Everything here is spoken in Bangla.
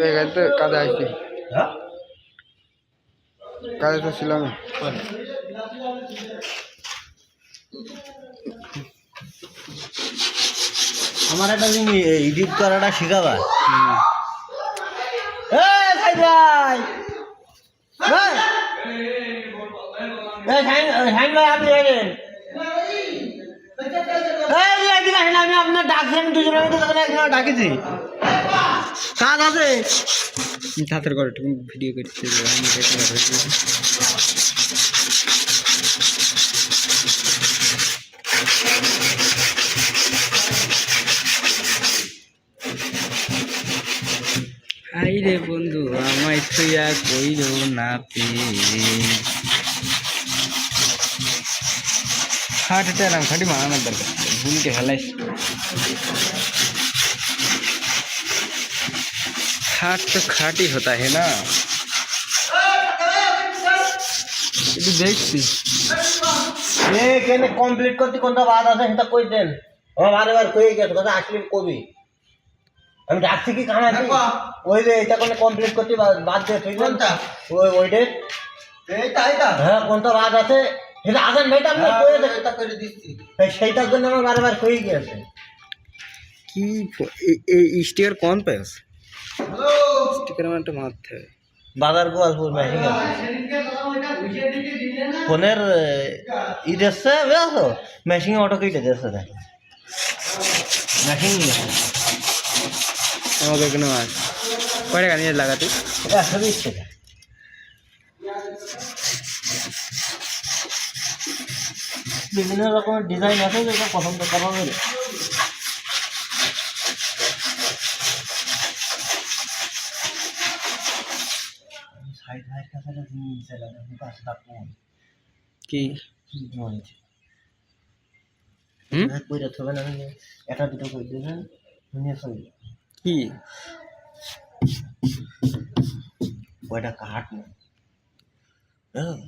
তো এখানে তো কাজে আসছি হ্যাঁ? কাজে তো ছিলাম। আমার একটা জিনিস এডিট করাটা শেখাবা? আমি আপনার ডাকছি আমি দুজনে মিলে তোকে ডাকিছি। কাজ আছে হাতের করে একটু ভিডিও দেখতে হাই রে বন্ধু আমায় ছুঁয়া কইল না পেয়ে খাটতে রাম খাটি মারানোর দরকার ভুলকে ফেলাইস खाट तो खाट ही होता है ना একটু দেখছি এ কেন কমপ্লিট করতে কোনটা বাদ আছে সেটা কই দেন আমার বারে বার কই গেছে কথা আসলে কবি আমি ডাকছি কি কানা কি ওই যে এটা কোন কমপ্লিট করতে বা- বাদ দিয়ে ঠিক কোনটা ওই ওইটে এইটা এইটা হ্যাঁ কোনটা বাদ আছে সেটা আছেন ভাইটা আপনি কই দেন এটা করে দিচ্ছি এই সেইটার জন্য আমার বারে বার কই গেছে কি প- এ- এই স্টিকার কোন পাস একটা মারতে হবে বাজার মেশিং আছে। ফোনের ই দেখছে বুঝছ অটো কেটে দেখছে দেখ। মেশিং আমাকে কেন আস কয় টাকা নিয়ে লাগাতে? একশো বিশ টাকা। বিভিন্ন রকমের ডিজাইন আছে যেটা পছন্দ করা। হবে কি একটা দুটো কই দেবেন কি ওইটা কাঠ না হ্যাঁ